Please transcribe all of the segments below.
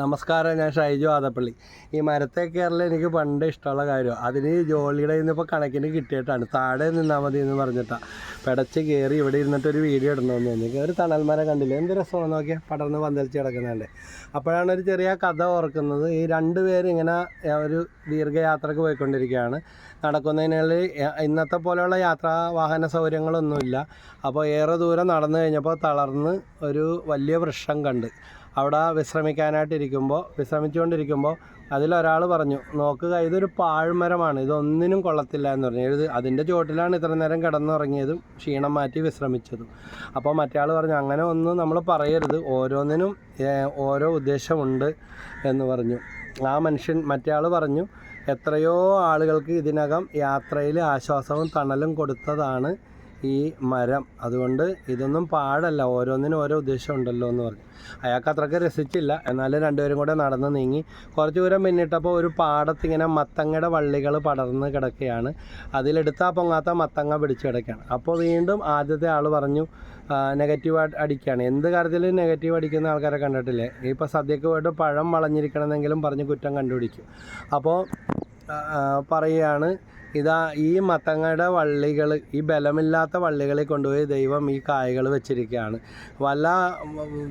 നമസ്കാരം ഞാൻ ഷൈജു ആദപ്പള്ളി. ഈ മരത്തെ കയറൽ എനിക്ക് പണ്ട് ഇഷ്ടമുള്ള കാര്യമാണ് അതിന് ജോളിയുടെ നിന്ന് ഇപ്പോൾ കണക്കിന് കിട്ടിയിട്ടാണ്. താഴെ നിന്നാൽ മതി എന്ന് പറഞ്ഞിട്ടാണ് പെടച്ച് കയറി ഇവിടെ ഇരുന്നിട്ട് ഒരു വീഡിയോ ഇടണമെന്ന് തോന്നി ഒരു തണൽ മരം കണ്ടില്ലേ? എന്ത് രസമാണ് നോക്കിയാൽ പടർന്ന് പന്തലിച്ച് കിടക്കുന്നുണ്ട്. അപ്പോഴാണ് ഒരു ചെറിയ കഥ ഓർക്കുന്നത്. ഈ രണ്ട് പേര് ഇങ്ങനെ ഒരു ദീർഘയാത്രക്ക് പോയിക്കൊണ്ടിരിക്കുകയാണ്. നടക്കുന്നതിനുള്ളിൽ ഇന്നത്തെ പോലെയുള്ള യാത്രാ വാഹന സൗകര്യങ്ങളൊന്നുമില്ല. അപ്പോൾ ഏറെ ദൂരം നടന്നു കഴിഞ്ഞപ്പോൾ തളർന്ന് ഒരു വലിയ വൃക്ഷം കണ്ട്. അവിടെ വിശ്രമിക്കാനായിട്ടിരിക്കുമ്പോൾ വിശ്രമിച്ചുകൊണ്ടിരിക്കുമ്പോൾ അതിലൊരാൾ പറഞ്ഞു നോക്കുക ഇതൊരു പാഴ്മരമാണ് ഇതൊന്നിനും കൊള്ളത്തില്ല എന്ന് പറഞ്ഞു. ഇത് അതിന്റെ ചുവട്ടിലാണ് ഇത്ര നേരം കിടന്നുറങ്ങിയതും ക്ഷീണം മാറ്റി വിശ്രമിച്ചതും. അപ്പോൾ മറ്റേ പറഞ്ഞു അങ്ങനെ ഒന്നും നമ്മൾ പറയരുത് ഓരോന്നിനും ഓരോ ഉദ്ദേശമുണ്ട് എന്ന് പറഞ്ഞു. ആ മനുഷ്യൻ മറ്റേ പറഞ്ഞു എത്രയോ ആളുകൾക്ക് ഇതിനകം യാത്രയിൽ ആശ്വാസവും തണലും കൊടുത്തതാണ് ഈ മരം. അതുകൊണ്ട് ഇതൊന്നും പാടല്ല. ഓരോന്നിനും ഓരോ ഉദ്ദേശം ഉണ്ടല്ലോ എന്ന് പറഞ്ഞു. അയാൾക്ക് അത്രയ്ക്ക് രസിച്ചില്ല. എന്നാലും രണ്ടുപേരും കൂടെ നടന്ന് നീങ്ങി. കുറച്ച് ദൂരം പിന്നിട്ടപ്പോൾ ഒരു പാടത്തിങ്ങനെ മത്തങ്ങയുടെ വള്ളികൾ പടർന്ന് കിടക്കുകയാണ്. അതിലെടുത്താൽ പൊങ്ങാത്ത മത്തങ്ങ പിടിച്ചു കിടക്കുകയാണ്. അപ്പോൾ വീണ്ടും ആദ്യത്തെ ആൾ പറഞ്ഞു നെഗറ്റീവ് അടിക്കുകയാണ്. എന്ത് കാര്യത്തിലും നെഗറ്റീവ് അടിക്കുന്ന ആൾക്കാരെ കണ്ടിട്ടില്ലേ? ഇപ്പോൾ സദ്യക്ക് പോയിട്ട് പഴം വളഞ്ഞിരിക്കണമെന്നെങ്കിലും പറഞ്ഞ് കുറ്റം കണ്ടുപിടിക്കും. അപ്പോൾ പറയുകയാണ് ഇതാ ഈ മത്തങ്ങയുടെ വള്ളികൾ ഈ ബലമില്ലാത്ത വള്ളികളിൽ കൊണ്ടുപോയി ദൈവം ഈ കായകൾ വെച്ചിരിക്കുകയാണ്. വല്ല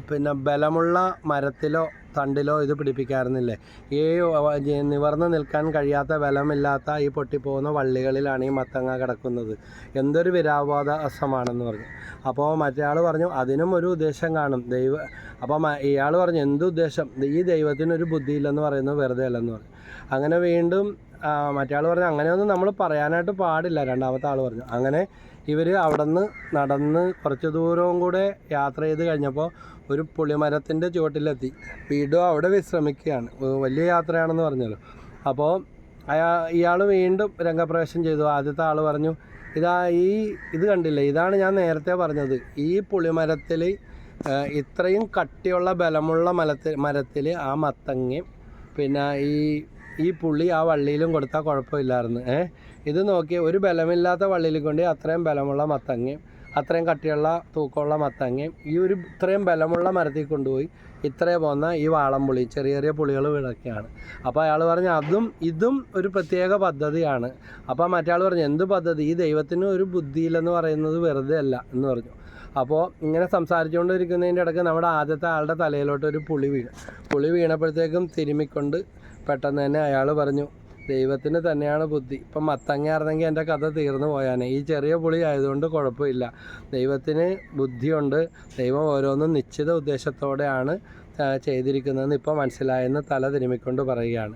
പിന്നെ ബലമുള്ള മരത്തിലോ തണ്ടിലോ ഇത് പിടിപ്പിക്കാറുന്നില്ലേ? ഈ നിവർന്ന് നിൽക്കാൻ കഴിയാത്ത ബലമില്ലാത്ത ഈ പൊട്ടിപ്പോകുന്ന വള്ളികളിലാണ് ഈ മത്തങ്ങ കിടക്കുന്നത്. എന്തൊരു വിരാവാദ അസമാണെന്ന് പറഞ്ഞു. അപ്പോൾ മറ്റേ ആൾ പറഞ്ഞു അതിനും ഒരു ഉദ്ദേശം കാണും. ദൈവ അപ്പോൾ ഇയാൾ പറഞ്ഞു എന്ത് ഉദ്ദേശം? ഈ ദൈവത്തിനൊരു ബുദ്ധിയില്ലെന്ന് പറയുന്നത് വെറുതെ അല്ലെന്ന് പറഞ്ഞു. അങ്ങനെ വീണ്ടും മറ്റേ ആൾ പറഞ്ഞു അങ്ങനെയൊന്നും നമ്മൾ പറയാനായിട്ട് പാടില്ല രണ്ടാമത്തെ ആൾ പറഞ്ഞു. അങ്ങനെ ഇവർ അവിടെ നിന്ന് നടന്ന് കുറച്ച് ദൂരവും കൂടെ യാത്ര ചെയ്ത് കഴിഞ്ഞപ്പോൾ ഒരു പുളിമരത്തിന്റെ ചുവട്ടിലെത്തി. വീണ്ടും അവിടെ വിശ്രമിക്കുകയാണ്. വലിയ യാത്രയാണെന്ന് പറഞ്ഞല്ലോ. അപ്പോൾ അയാ ഇയാൾ വീണ്ടും രംഗപ്രവേശം ചെയ്തു. ആദ്യത്തെ ആൾ പറഞ്ഞു ഇതാ ഈ ഇത് കണ്ടില്ലേ ഇതാണ് ഞാൻ നേരത്തെ പറഞ്ഞത്. ഈ പുളിമരത്തിൽ ഇത്രയും കട്ടിയുള്ള ബലമുള്ള മലത്തിൽ മരത്തിൽ ആ മത്തങ്ങയും പിന്നെ ഈ ഈ പുള്ളി ആ വള്ളിയിലും കൊടുത്താൽ കുഴപ്പമില്ലായിരുന്നു. ഏ? ഇത് നോക്കി ഒരു ബലമില്ലാത്ത വള്ളിയിൽ കൊണ്ട് അത്രയും ബലമുള്ള മത്തങ്ങയും അത്രയും കട്ടിയുള്ള തൂക്കമുള്ള മത്തങ്ങയും ഈ ഒരു ഇത്രയും ബലമുള്ള മരത്തിൽ കൊണ്ടുപോയി ഇത്രയും പോന്ന ഈ വാളംപുളി ചെറിയ ചെറിയ പുളികൾ വിളക്കുകയാണ് അപ്പോൾ അയാൾ പറഞ്ഞു അതും ഇതും ഒരു പ്രത്യേക പദ്ധതിയാണ്. അപ്പോൾ മറ്റേ പറഞ്ഞു എന്ത് പദ്ധതി? ഈ ദൈവത്തിന് ഒരു ബുദ്ധിയില്ലെന്ന് പറയുന്നത് വെറുതെ അല്ല എന്ന് പറഞ്ഞു. അപ്പോൾ ഇങ്ങനെ സംസാരിച്ചുകൊണ്ടിരിക്കുന്നതിന്റെ ഇടയ്ക്ക് നമ്മുടെ ആദ്യത്തെ ആളുടെ തലയിലോട്ട് ഒരു പുളി വീണു. പുളി വീണപ്പോഴത്തേക്കും തിരുമ്മിക്കൊണ്ട് പെട്ടെന്ന് തന്നെ അയാൾ പറഞ്ഞു ദൈവത്തിന് തന്നെയാണ് ബുദ്ധി. ഇപ്പം മത്തങ്ങയായിരുന്നെങ്കിൽ എന്റെ കഥ തീർന്നു പോയാനെ. ഈ ചെറിയ പുളി ആയതുകൊണ്ട് കുഴപ്പമില്ല. ദൈവത്തിന് ബുദ്ധിയുണ്ട്. ദൈവം ഓരോന്നും നിശ്ചിത ഉദ്ദേശത്തോടെയാണ് ചെയ്തിരിക്കുന്നതെന്ന് ഇപ്പോൾ മനസ്സിലായെന്ന് തല തിരുമ്മിക്കൊണ്ട് പറയുകയാണ്.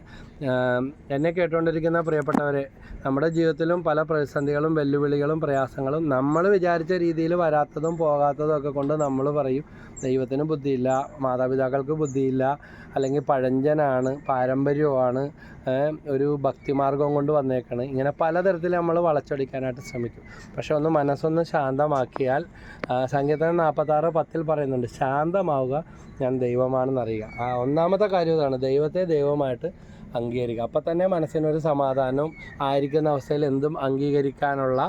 എന്നെ കേട്ടുകൊണ്ടിരിക്കുന്ന പ്രിയപ്പെട്ടവരെ നമ്മുടെ ജീവിതത്തിലും പല പ്രതിസന്ധികളും വെല്ലുവിളികളും പ്രയാസങ്ങളും നമ്മൾ വിചാരിച്ച രീതിയിൽ വരാത്തതും പോകാത്തതും ഒക്കെ കൊണ്ട് നമ്മൾ പറയും ദൈവത്തിന് ബുദ്ധിയില്ല മാതാപിതാക്കൾക്ക് ബുദ്ധിയില്ല അല്ലെങ്കിൽ പഴഞ്ചനാണ് പാരമ്പര്യമാണ് ഒരു ഭക്തിമാർഗം കൊണ്ട് വന്നേക്കാണ്. ഇങ്ങനെ പലതരത്തിൽ നമ്മൾ വളച്ചൊടിക്കാനായിട്ട് ശ്രമിക്കും. പക്ഷെ ഒന്ന് മനസ്സൊന്ന് ശാന്തമാക്കിയാൽ സംഗീതം നാൽപ്പത്താറ് പത്തിൽ പറയുന്നുണ്ട് ശാന്തമാവുക ഞാൻ ദൈവമാണെന്ന് അറിയുക ആ ഒന്നാമത്തെ കാര്യം ഇതാണ്. ദൈവത്തെ ദൈവമായിട്ട് അംഗീകരിക്കുക. അപ്പം തന്നെ മനസ്സിനൊരു സമാധാനവും ആയിരിക്കുന്ന അവസ്ഥയിൽ എന്തും അംഗീകരിക്കാനുള്ള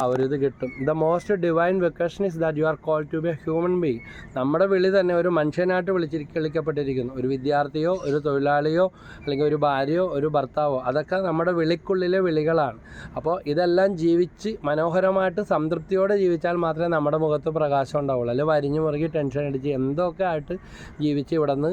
ആ ഒരു ഇത് കിട്ടും. The most divine vacation is that you are call to be a human being നമ്മുടെ വിളി തന്നെ ഒരു മനുഷ്യനായിട്ട് വിളിച്ചിരി വിളിക്കപ്പെട്ടിരിക്കുന്നു. ഒരു വിദ്യാർത്ഥിയോ ഒരു തൊഴിലാളിയോ അല്ലെങ്കിൽ ഒരു ഭാര്യയോ ഒരു ഭർത്താവോ അതൊക്കെ നമ്മുടെ വിളിക്കുള്ളിലെ വിളികളാണ്. അപ്പോൾ ഇതെല്ലാം ജീവിച്ച് മനോഹരമായിട്ട് സംതൃപ്തിയോടെ ജീവിച്ചാൽ മാത്രമേ നമ്മുടെ മുഖത്ത് പ്രകാശം ഉണ്ടാവുള്ളൂ. അല്ലെങ്കിൽ വരിഞ്ഞു മുറുകി ടെൻഷൻ അടിച്ച് എന്തൊക്കെ ആയിട്ട് ജീവിച്ച് ഇവിടെ നിന്ന്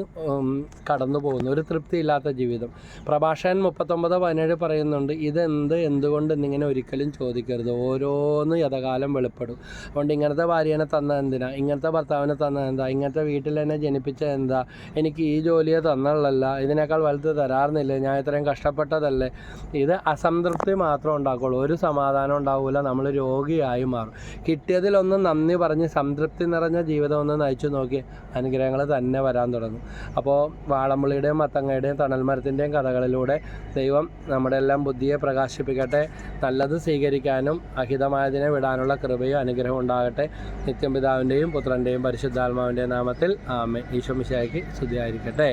കടന്നു പോകുന്നു ഒരു തൃപ്തിയില്ലാത്ത ജീവിതം. പ്രഭാഷകൻ മുപ്പത്തൊമ്പത് പതിനേഴ് പറയുന്നുണ്ട് ഇതെന്ത് എന്തുകൊണ്ട് എന്നിങ്ങനെ ഒരിക്കലും ചോദിക്കരുത്? ഓരോന്ന് യഥകാലം വെളിപ്പെടും. അതുകൊണ്ട് ഇങ്ങനത്തെ ഭാര്യനെ തന്ന എന്തിനാ? ഇങ്ങനത്തെ ഭർത്താവിനെ തന്ന എന്താ? ഇങ്ങനത്തെ വീട്ടിൽ എന്നെ ജനിപ്പിച്ച എന്താ? എനിക്ക് ഈ ജോലിയെ തന്നുള്ളല്ല. ഇതിനേക്കാൾ വലുത് തരാറുന്നില്ലേ. ഞാൻ ഇത്രയും കഷ്ടപ്പെട്ടതല്ലേ? ഇത് അസംതൃപ്തി മാത്രം ഉണ്ടാക്കുള്ളൂ. ഒരു സമാധാനം ഉണ്ടാവില്ല നമ്മൾ രോഗിയായി മാറും. കിട്ടിയതിലൊന്നും നന്ദി പറഞ്ഞ് സംതൃപ്തി നിറഞ്ഞ ജീവിതം ഒന്ന് നയിച്ചു നോക്കി അനുഗ്രഹങ്ങൾ തന്നെ വരാൻ തുടങ്ങും. അപ്പോൾ വാളമ്പുള്ളിയുടെയും മത്തങ്ങയുടെയും തണൽമരത്തിന്റെയും കഥകളിലൂടെ ദൈവം നമ്മുടെ എല്ലാം ബുദ്ധിയെ പ്രകാശിപ്പിക്കട്ടെ നല്ലത് സ്വീകരിക്കാനും അഹിതമായതിനെ വിടാനുള്ള കൃപയും അനുഗ്രഹവും ഉണ്ടാകട്ടെ. നിത്യം പിതാവിന്റെയും പുത്രന്റെയും പരിശുദ്ധാത്മാവിന്റെയും നാമത്തിൽ ആമേ ഈശോ മിശിഹായ്ക്ക് സ്തുതിയായിരിക്കട്ടെ.